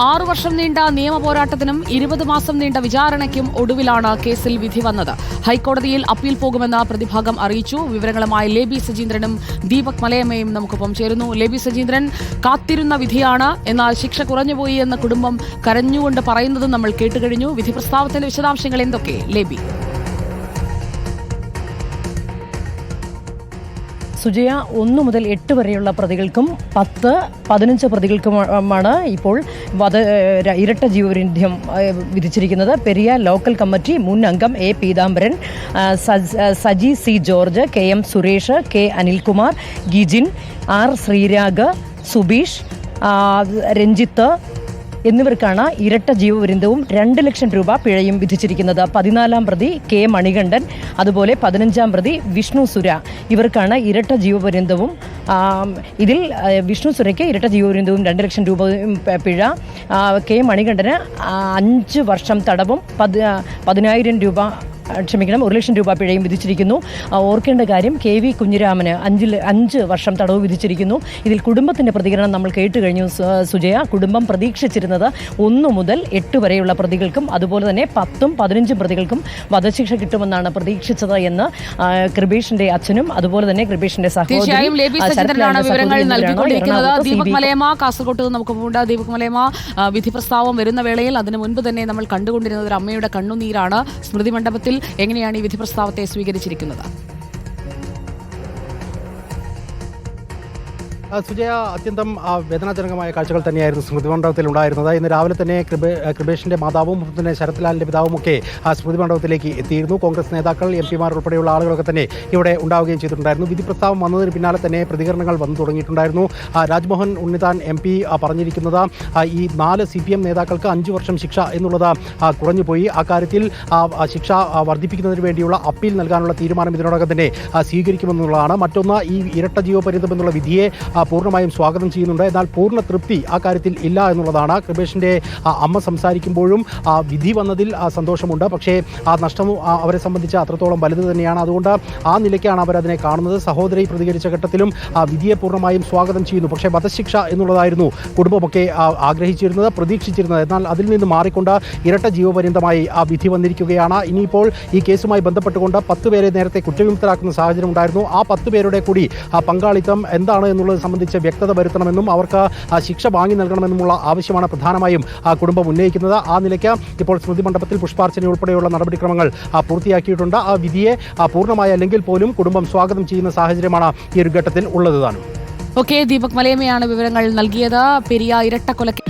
ആറു വർഷം നീണ്ട നിയമ പോരാട്ടത്തിനും ഇരുപത് മാസം നീണ്ട വിചാരണയ്ക്കും ഒടുവിലാണ് കേസിൽ വിധി വന്നത്. ഹൈക്കോടതിയിൽ അപ്പീൽ പോകുമെന്ന് പ്രതിഭാഗം അറിയിച്ചു. വിവരങ്ങളുമായി ലേബി സജീന്ദ്രനും ദീപക് മലയമ്മയും നമുക്കൊപ്പം ചേരുന്നു. ലേബി സജീന്ദ്രൻ കാത്തിരുന്ന വിധിയാണ്. എന്നാൽ ശിക്ഷ കുറഞ്ഞുപോയി എന്ന് കുടുംബം കരഞ്ഞുകൊണ്ട് പറയുന്നതും നമ്മൾ കേട്ടുകഴിഞ്ഞു. വിധി പ്രസ്താവത്തിന്റെ വിശദാംശങ്ങൾ എന്തൊക്കെ? ലേബി. സുജയ ഒന്ന് മുതൽ എട്ട് വരെയുള്ള പ്രതികൾക്കും പത്ത് പതിനഞ്ച് പ്രതികൾക്കുമാണ് ഇപ്പോൾ വധ ഇരട്ട ജീവപര്യന്തം വിധിച്ചിരിക്കുന്നത്. പെരിയ ലോക്കൽ കമ്മിറ്റി മുൻ അംഗം A Peethambaran Saji C George K M Suresh K Anilkumar Gijin R Sreerag Subeesh Ranjith എന്നിവർക്കാണ് ഇരട്ട ജീവവൃന്ദവും രണ്ട് ലക്ഷം രൂപ പിഴയും വിധിച്ചിരിക്കുന്നത്. പതിനാലാം പ്രതി കെ മണികണ്ഠൻ അതുപോലെ പതിനഞ്ചാം പ്രതി വിഷ്ണു സുര. ഇവർക്കാണ് ഇരട്ട ജീവപര്യന്തവും ഇതിൽ വിഷ്ണു സുരയ്ക്ക് ഇരട്ട ജീവപര്യന്തവും രണ്ട് ലക്ഷം രൂപ പിഴ. കെ മണികണ്ഠന് അഞ്ച് വർഷം തടവും പതി പതിനായിരം രൂപ ക്ഷമിക്കണം ഒരു ലക്ഷം രൂപ പിഴയും വിധിച്ചിരിക്കുന്നു. ഓർക്കേണ്ട കാര്യം കെ വി കുഞ്ഞിരാമന് അഞ്ചിൽ അഞ്ച് വർഷം തടവ് വിധിച്ചിരിക്കുന്നു. ഇതിൽ കുടുംബത്തിന്റെ പ്രതികരണം നമ്മൾ കേട്ട് കഴിഞ്ഞു സുജയ. കുടുംബം പ്രതീക്ഷിച്ചിരുന്നത് ഒന്ന് മുതൽ എട്ട് വരെയുള്ള പ്രതികൾക്കും അതുപോലെ തന്നെ പത്തും പതിനഞ്ചും പ്രതികൾക്കും വധശിക്ഷ കിട്ടുമെന്നാണ് പ്രതീക്ഷിച്ചത് എന്ന് കൃപേഷിന്റെ അച്ഛനും അതുപോലെ തന്നെ കൃപേഷിന്റെ സഹോദരി തീർച്ചയായും ലേബി ആ, സജീന്ദ്രനാണ് ശരത്ലാലിന്റെ വിവരങ്ങൾ സഹോദരി ദീപക് നമുക്ക് മലയമ വിധി പ്രസ്താവം വരുന്ന വേളയിൽ അതിനു മുൻപ് തന്നെ നമ്മൾ കണ്ടുകൊണ്ടിരുന്നത് ഒരു അമ്മയുടെ കണ്ണുനീരാണ്. സ്മൃതി മണ്ഡപത്തിൽ എങ്ങനെയാണ് ഈ വിധി പ്രസ്താവത്തെ സ്വീകരിച്ചിരിക്കുന്നത്? സുജയ അത്യന്തം വേദനാജനകമായ കാഴ്ചകൾ തന്നെയായിരുന്നു സ്മൃതി മണ്ഡപത്തിൽ ഉണ്ടായിരുന്നത്. ഇന്ന് രാവിലെ തന്നെ കൃപേ കൃപേഷിന്റെ മാതാവും തന്നെ ശരത്ലാലിന്റെ പിതാവും ഒക്കെ ആ സ്മൃതി മണ്ഡപത്തിലേക്ക് എത്തിയിരുന്നു. കോൺഗ്രസ് നേതാക്കൾ എം പിമാർ ഉൾപ്പെടെയുള്ള ആളുകളൊക്കെ തന്നെ ഇവിടെ ഉണ്ടാവുകയും ചെയ്തിട്ടുണ്ടായിരുന്നു. വിധി പ്രസ്താവം വന്നതിന് പിന്നാലെ തന്നെ പ്രതികരണങ്ങൾ വന്നു തുടങ്ങിയിട്ടുണ്ടായിരുന്നു. രാജ്മോഹൻ ഉണ്ണിതാൻ എം പി പറഞ്ഞിരിക്കുന്നത് ഈ നാല് സി പി എം നേതാക്കൾക്ക് അഞ്ചു വർഷം ശിക്ഷ എന്നുള്ളത് കുറഞ്ഞുപോയി. അക്കാര്യത്തിൽ ശിക്ഷ വർദ്ധിപ്പിക്കുന്നതിന് വേണ്ടിയുള്ള അപ്പീൽ നൽകാനുള്ള തീരുമാനം ഇതിനോടകം തന്നെ സ്വീകരിക്കുമെന്നുള്ളതാണ്. മറ്റൊന്ന് ഈ ഇരട്ട ജീവപര്യന്തം എന്നുള്ള വിധിയെ പൂർണമായും സ്വാഗതം ചെയ്യുന്നുണ്ട്. എന്നാൽ പൂർണ തൃപ്തി ആ കാര്യത്തിൽ ഇല്ല എന്നുള്ളതാണ്. കൃപേഷിന്റെ അമ്മ സംസാരിക്കുമ്പോഴും വിധി വന്നതിൽ സന്തോഷമുണ്ട്. പക്ഷേ ആ നഷ്ടം അവരെ സംബന്ധിച്ച് അത്രത്തോളം വലുത് തന്നെയാണ്. അതുകൊണ്ട് ആ നിലയ്ക്കാണ് അവരതിനെ കാണുന്നത്. സഹോദരി പ്രതികരിച്ച ഘട്ടത്തിലും വിധിയെ പൂർണമായും സ്വാഗതം ചെയ്യുന്നു. പക്ഷേ വധശിക്ഷ എന്നുള്ളതായിരുന്നു കുടുംബമൊക്കെ ആഗ്രഹിച്ചിരുന്നത് പ്രതീക്ഷിച്ചിരുന്നത്. എന്നാൽ അതിൽ നിന്ന് മാറിക്കൊണ്ട് ഇരട്ട ജീവപര്യന്തമായി ആ വിധി വന്നിരിക്കുകയാണ്. ഇനിയിപ്പോൾ ഈ കേസുമായി ബന്ധപ്പെട്ടുകൊണ്ട് പത്ത് പേരെ നേരത്തെ കുറ്റവിമുക്തരാക്കുന്ന സാഹചര്യം ഉണ്ടായിരുന്നു. ആ പത്ത് പേരുടെ കൂടി പങ്കാളിത്തം എന്താണ് എന്നുള്ളത് സംബന്ധിച്ച് വ്യക്തത വരുത്തണമെന്നും അവർക്ക് ശിക്ഷ വാങ്ങി നൽകണമെന്നുമുള്ള ആവശ്യമാണ് പ്രധാനമായും കുടുംബം ഉന്നയിക്കുന്നത്. ആ നിലയ്ക്ക് ഇപ്പോൾ സ്മൃതി മണ്ഡപത്തിൽ പുഷ്പാർച്ചന ഉൾപ്പെടെയുള്ള നടപടിക്രമങ്ങൾ പൂർത്തിയാക്കിയിട്ടുണ്ട്. ആ വിധിയെ പൂർണമായ അല്ലെങ്കിൽ പോലും കുടുംബം സ്വാഗതം ചെയ്യുന്ന സാഹചര്യമാണ് ഈ ഒരു ഘട്ടത്തിൽ ഉള്ളത് താനും. ഓക്കെ ദീപക് മലയമ്മയാണ് വിവരങ്ങൾ നൽകിയത്. പെരിയ ഇരട്ടക്കൊലക്ക്